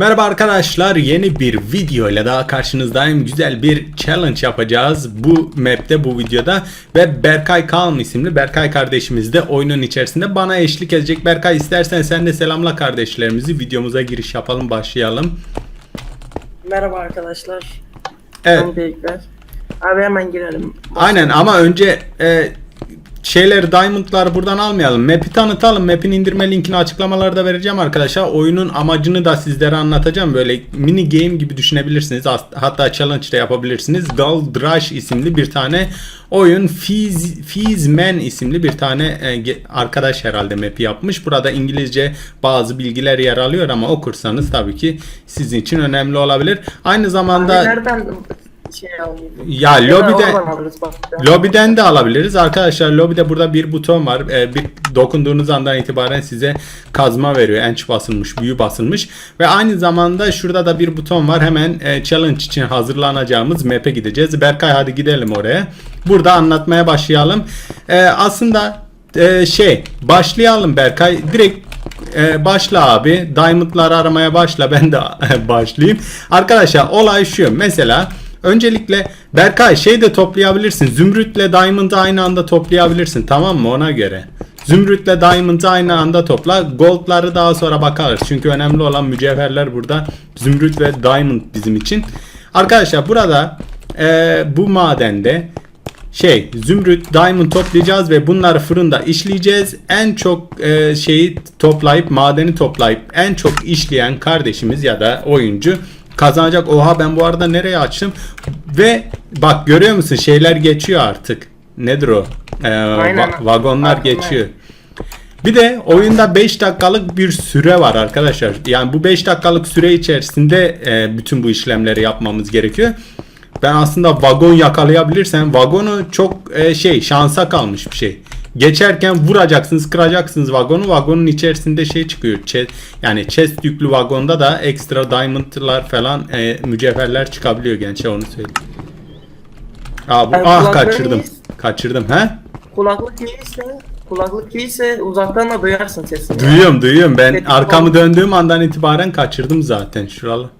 Merhaba arkadaşlar yeni bir video ile daha karşınızdayım. Güzel bir challenge yapacağız bu map'te bu videoda ve Berkay Kalm isimli Berkay kardeşimiz de oyunun içerisinde bana eşlik edecek. Berkay istersen sen de selamla kardeşlerimizi videomuza giriş yapalım başlayalım. Merhaba arkadaşlar. Evet. Abi hemen girelim. aynen ama önce e, şeyleri diamondları buradan almayalım. Map'i tanıtalım. Map'in indirme linkini açıklamalarda vereceğim arkadaşlar. Oyunun amacını da sizlere anlatacağım. Böyle mini game gibi düşünebilirsiniz. Hatta challenge de yapabilirsiniz. Gold Rush isimli bir tane oyun. Fiz, Fizman isimli bir tane e, arkadaş herhalde map'i yapmış. Burada İngilizce bazı bilgiler yer alıyor ama okursanız tabii ki sizin için önemli olabilir. Aynı Abi zamanda nereden şey ya lobide. Lobiden de alabiliriz. Arkadaşlar lobide burada bir buton var. Ee, bir dokunduğunuz andan itibaren size kazma veriyor. Enç basılmış, büyü basılmış. Ve aynı zamanda şurada da bir buton var. Hemen e, challenge için hazırlanacağımız map'e gideceğiz. Berkay hadi gidelim oraya. Burada anlatmaya başlayalım. Ee, aslında e, şey başlayalım Berkay. Direkt e, başla abi. Diamond'ları aramaya başla. Ben de başlayayım. Arkadaşlar olay şu. Mesela öncelikle Berkay şey de toplayabilirsin. Zümrütle Diamond'ı aynı anda toplayabilirsin. Tamam mı? Ona göre. Zümrütle Diamond'ı aynı anda topla. Gold'ları daha sonra bakarız. Çünkü önemli olan mücevherler burada. Zümrüt ve Diamond bizim için. Arkadaşlar burada e, bu madende şey zümrüt diamond toplayacağız ve bunları fırında işleyeceğiz. En çok e, şeyi toplayıp madeni toplayıp en çok işleyen kardeşimiz ya da oyuncu kazanacak. Oha ben bu arada nereye açtım? Ve bak görüyor musun şeyler geçiyor artık. Nedir o? E, Aynen. va- vagonlar Farkındayım. geçiyor. Bir de oyunda 5 dakikalık bir süre var arkadaşlar. Yani bu 5 dakikalık süre içerisinde e, bütün bu işlemleri yapmamız gerekiyor. Ben aslında vagon yakalayabilirsem vagonu çok e, şey şansa kalmış bir şey. Geçerken vuracaksınız, kıracaksınız vagonu. Vagonun içerisinde şey çıkıyor. Chest, yani chest yüklü vagonda da ekstra diamondlar falan e, mücevherler çıkabiliyor gençler onu söyleyeyim. Aa, bu, Yani ah kaçırdım. Kaçırdım he? Kulaklık iyiyse, kulaklık iyiyse uzaktan da duyarsın sesini. Duyuyorum duyuyorum. Ben Peki, arkamı döndüğüm andan itibaren kaçırdım zaten şuralı.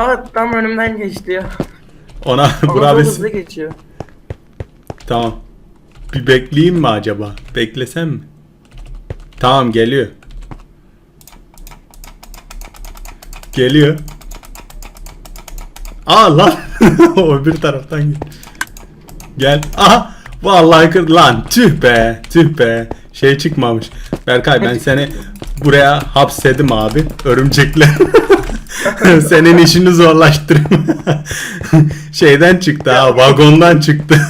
Evet tam önümden geçti ya. Ona Ama çok bura bir... hızlı geçiyor. Tamam. Bir bekleyeyim mi acaba? Beklesem mi? Tamam geliyor. Geliyor. Aa lan. o öbür taraftan gel. Gel. Aha. Vallahi kır lan. Tüh be. Tüh be. Şey çıkmamış. Berkay ben seni buraya hapsedim abi. Örümcekle. Senin işini zorlaştırayım. Şeyden çıktı ha. Vagondan çıktı.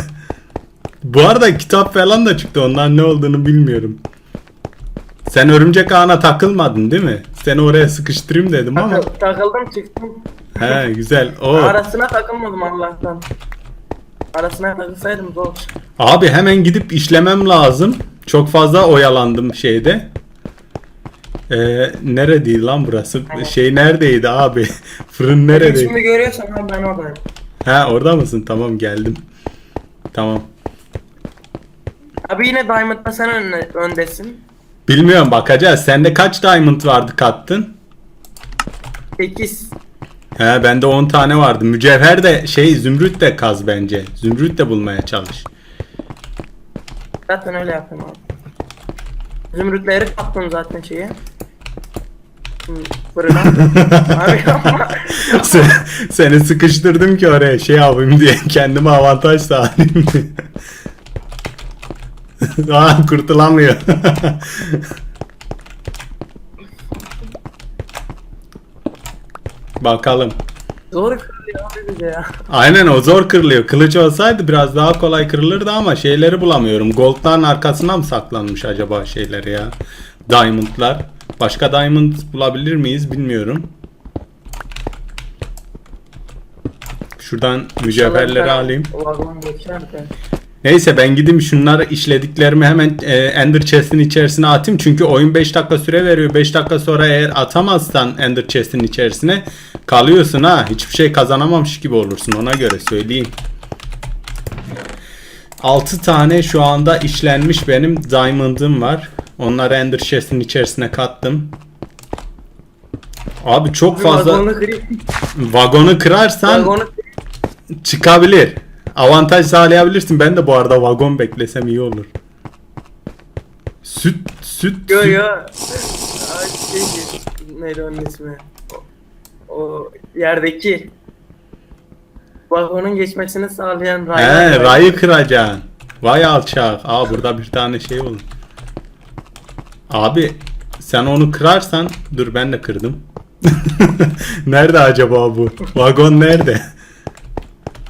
Bu arada kitap falan da çıktı. Ondan ne olduğunu bilmiyorum. Sen örümcek ağına takılmadın değil mi? Seni oraya sıkıştırayım dedim ama. Takıl- takıldım çıktım. He güzel. O. Arasına takılmadım Allah'tan. Arasına takılsaydım zor. Abi hemen gidip işlemem lazım. Çok fazla oyalandım şeyde. Ee, neredeydi lan burası? Şey neredeydi abi? Fırın neredeydi? Şimdi görüyorsan abi ben oradayım. Ha orada mısın? Tamam geldim. Tamam. Abi yine Diamond'da sen önde, öndesin. Bilmiyorum bakacağız. Sende kaç diamond vardı kattın? 8. He bende 10 tane vardı. Mücevher de şey zümrüt de kaz bence. Zümrüt de bulmaya çalış. Zaten öyle yaptım abi. Zümrütleri kattım zaten şeye. Fırına. abi yapma. Sen- Seni sıkıştırdım ki oraya şey yapayım diye kendime avantaj sağlayayım diye. Aa kurtulamıyor. Bakalım. Zor kırılıyor abi bize ya. Aynen o zor kırılıyor. Kılıç olsaydı biraz daha kolay kırılırdı ama şeyleri bulamıyorum. Gold'ların arkasına mı saklanmış acaba şeyleri ya? Diamond'lar. Başka diamond bulabilir miyiz bilmiyorum. Şuradan mücevherleri alayım. Vagon geçerken. Neyse ben gideyim şunları işlediklerimi hemen e, Ender Chest'in içerisine atayım. Çünkü oyun 5 dakika süre veriyor. 5 dakika sonra eğer atamazsan Ender Chest'in içerisine kalıyorsun ha. Hiçbir şey kazanamamış gibi olursun ona göre söyleyeyim. 6 tane şu anda işlenmiş benim diamond'ım var. Onları Ender Chest'in içerisine kattım. Abi çok fazla vagonu kırarsan Vagonu çıkabilir. Avantaj sağlayabilirsin. Ben de bu arada vagon beklesem iyi olur. Süt süt Yo süt. yo. Ay, şey, neydi onun ismi? O, o yerdeki vagonun geçmesini sağlayan raylar. He, rayı kıracaksın. Vay alçak. Aa burada bir tane şey olur. Abi sen onu kırarsan dur ben de kırdım. nerede acaba bu? Vagon nerede?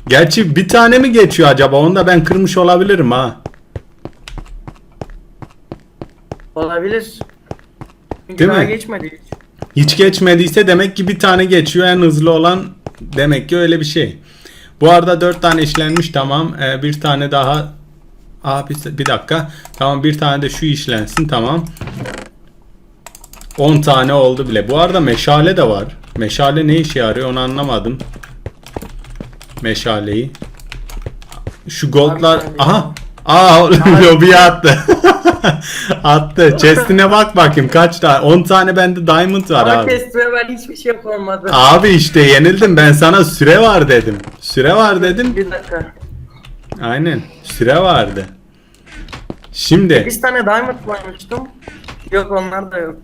Gerçi bir tane mi geçiyor acaba? Onu da ben kırmış olabilirim ha. Olabilir. Çünkü Değil daha mi? geçmedi hiç. Hiç geçmediyse demek ki bir tane geçiyor. En hızlı olan demek ki öyle bir şey. Bu arada 4 tane işlenmiş tamam. Ee, bir tane daha Aa, bir, bir dakika. Tamam bir tane de şu işlensin tamam. 10 tane oldu bile. Bu arada meşale de var. Meşale ne işe yarıyor onu anlamadım. Meşaleyi. Şu goldlar. Aha. Aa lobiye attı. attı. Chest'ine bak bakayım kaç tane. 10 tane bende diamond var Ama abi. kestime ben hiçbir şey yapamadım. Abi işte yenildim ben sana süre var dedim. Süre var dedim. Bir dakika. Aynen süre vardı. Şimdi Bir tane diamond koymuştum. Yok onlar da yok.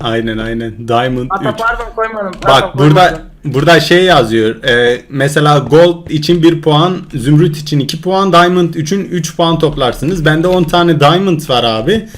Aynen aynen Diamond Hatta 3. pardon koymadım. Pardon, Bak burada koymadım. burada şey yazıyor. Ee, mesela gold için 1 puan, zümrüt için 2 puan, diamond için 3 puan toplarsınız. Bende 10 tane diamond var abi.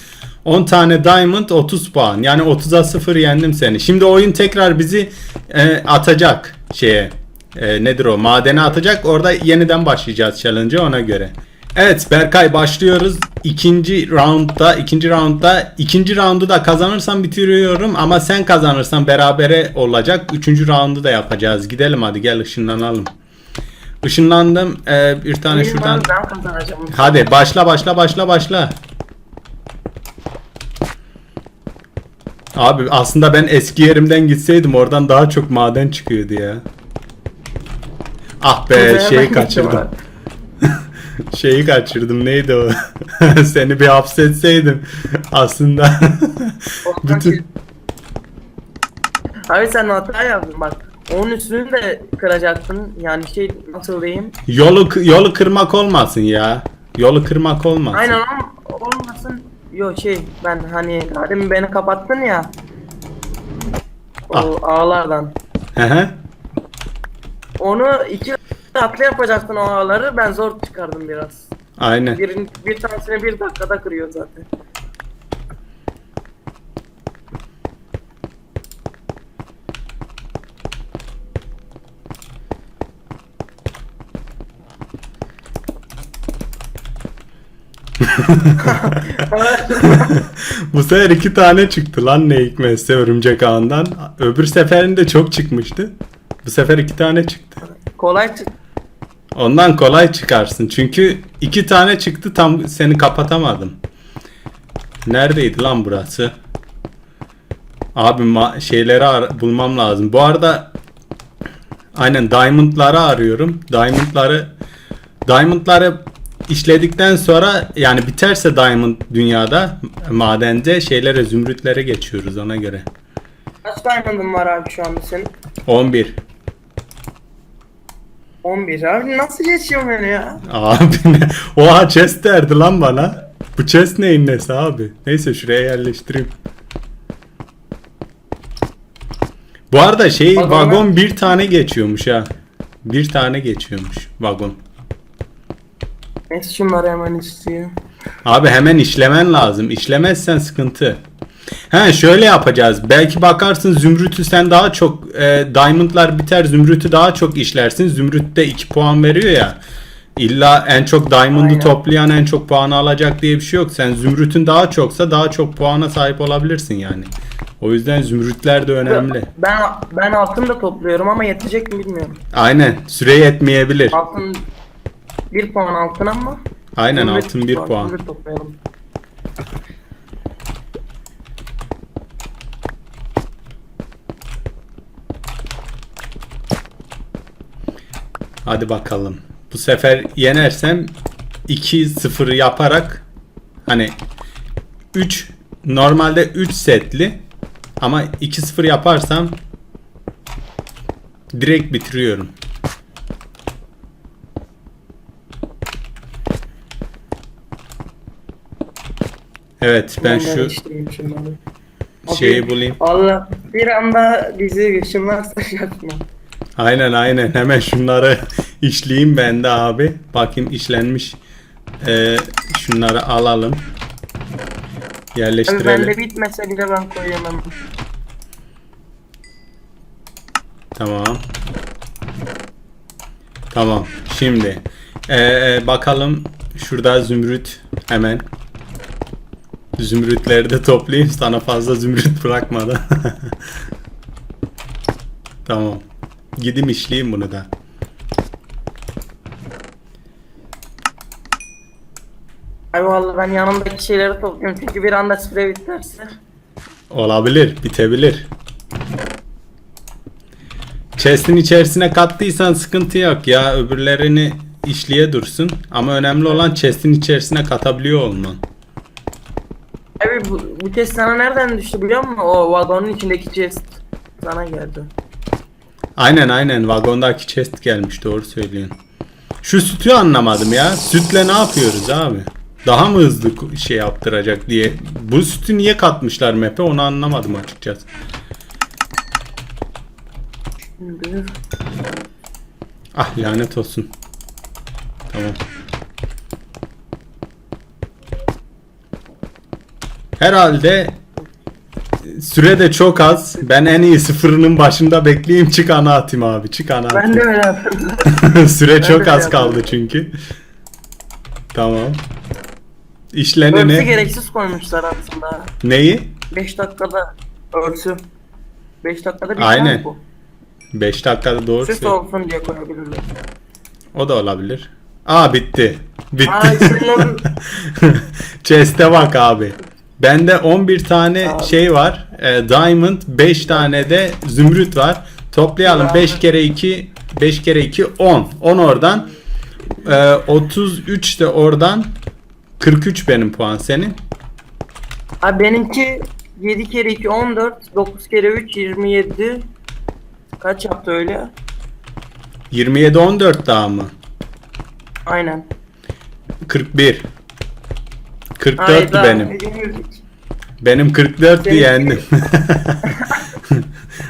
10 tane diamond 30 puan. Yani 30'a 0 yendim seni. Şimdi oyun tekrar bizi e, atacak şeye. E, nedir o? Madene atacak. Orada yeniden başlayacağız challenge'a ona göre. Evet Berkay başlıyoruz. İkinci roundda, ikinci roundda, ikinci roundu da kazanırsam bitiriyorum ama sen kazanırsan berabere olacak. Üçüncü roundu da yapacağız. Gidelim hadi gel ışınlanalım. Işınlandım. Ee, bir tane Benim şuradan. ben kazanacağım. Hadi başla başla başla başla. Abi aslında ben eski yerimden gitseydim oradan daha çok maden çıkıyordu ya. Ah be Kuzeye şeyi kaçırdım. Şeyi kaçırdım neydi o? Seni bir hapsetseydim aslında. Bütün Abi sen hata yaptın bak. Onun üstünü de kıracaktın. Yani şey nasıl diyeyim? yolu yolu kırmak olmasın ya. Yolu kırmak olmasın. Aynen ama olmasın. Yok şey ben hani demin beni kapattın ya. O Ah. ağlardan. Hı hı. Onu iki katlı yapacaktın o ağları ben zor çıkardım biraz. Aynen. Bir, bir tanesini bir dakikada kırıyor zaten. Bu sefer iki tane çıktı lan ne hikmetse örümcek ağından. Öbür seferinde çok çıkmıştı. Bu sefer iki tane çıktı. Kolay çık. Ondan kolay çıkarsın. Çünkü iki tane çıktı tam seni kapatamadım. Neredeydi lan burası? Abi şeyleri bulmam lazım. Bu arada aynen diamondları arıyorum. Diamondları diamondları işledikten sonra yani biterse diamond dünyada madende şeylere zümrütlere geçiyoruz ona göre. Kaç diamond'ın var abi şu anda senin? 11. 11 abi nasıl geçiyor beni ya? Abi ne? Oha chest derdi lan bana. Bu chest neyin nesi abi? Neyse şuraya yerleştireyim. Bu arada şey Vagon- vagon bir tane geçiyormuş ha. Bir tane geçiyormuş vagon. Neyse şunları hemen istiyor. Abi hemen işlemen lazım. İşlemezsen sıkıntı. He şöyle yapacağız. Belki bakarsın zümrütü sen daha çok e, diamondlar biter zümrütü daha çok işlersin. Zümrütte 2 puan veriyor ya. İlla en çok diamond'ı Aynen. toplayan en çok puanı alacak diye bir şey yok. Sen zümrütün daha çoksa daha çok puana sahip olabilirsin yani. O yüzden zümrütler de önemli. Ben ben altın da topluyorum ama yetecek mi bilmiyorum. Aynen. Süre yetmeyebilir. Altın 1 puan altın ama. Aynen zümrüt altın 1 puan. zümrüt toplayalım. Hadi bakalım. Bu sefer yenersem 2-0 yaparak hani 3 normalde 3 setli ama 2-0 yaparsam Direkt bitiriyorum. Evet ben şu şeyi bulayım. Allah bir anda bizi ışınlarsa yapma. Aynen aynen hemen şunları işleyeyim ben de abi. Bakayım işlenmiş. Ee, şunları alalım. Abi Yerleştirelim. bende bitmese bile ben koyamam. Tamam. Tamam. Şimdi ee, bakalım şurada zümrüt hemen. Zümrütleri de toplayayım sana fazla zümrüt bırakmadan. tamam. Gidim işleyeyim bunu da. Abi vallahi ben yanımdaki şeyleri topluyorum çünkü bir anda sprey biterse. Olabilir, bitebilir. Chest'in içerisine kattıysan sıkıntı yok ya. Öbürlerini işliye dursun. Ama önemli olan chest'in içerisine katabiliyor olman. Abi bu, bu test sana nereden düştü biliyor musun? O vagonun içindeki chest sana geldi. Aynen aynen vagondaki chest gelmiş doğru söylüyorsun. Şu sütü anlamadım ya. Sütle ne yapıyoruz abi? Daha mı hızlı şey yaptıracak diye. Bu sütü niye katmışlar map'e onu anlamadım açıkçası. Ah lanet olsun. Tamam. Herhalde süre de çok az. Ben en iyisi fırının başında bekleyeyim çık ana atayım abi. Çık ana ben atayım. de beraber. süre çok de az öyle kaldı çünkü. Tamam. Örtü İşleneni gereksiz koymuşlar aslında. neyi? 5 dakikada örtü. 5 dakikada bir Aynen. bu. 5 dakikada doğru Süs söyle. olsun diye koyabilirler. O da olabilir. Aa bitti. Bitti. Senin Chest'e bak abi. Bende 11 tane Abi. şey var. E, diamond, 5 tane de zümrüt var. Toplayalım. Abi. 5 kere 2 5 kere 2 10. 10 oradan. E, 33 de oradan. 43 benim puan senin. Abi benimki 7 kere 2 14, 9 kere 3 27. Kaç yaptı öyle? 27 14 daha mı? Aynen. 41. 44 Hayda, benim. yenildik. Benim 44 Seninki- yendim.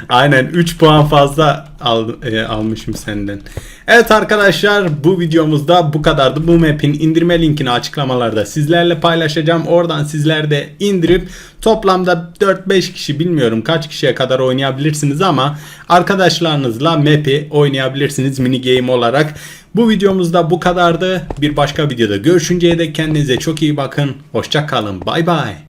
Aynen 3 puan fazla al, e, almışım senden. Evet arkadaşlar bu videomuzda bu kadardı. Bu map'in indirme linkini açıklamalarda sizlerle paylaşacağım. Oradan sizler de indirip toplamda 4-5 kişi bilmiyorum kaç kişiye kadar oynayabilirsiniz ama arkadaşlarınızla map'i oynayabilirsiniz mini game olarak. Bu videomuzda bu kadardı. Bir başka videoda görüşünceye dek kendinize çok iyi bakın. Hoşça kalın. Bay bay.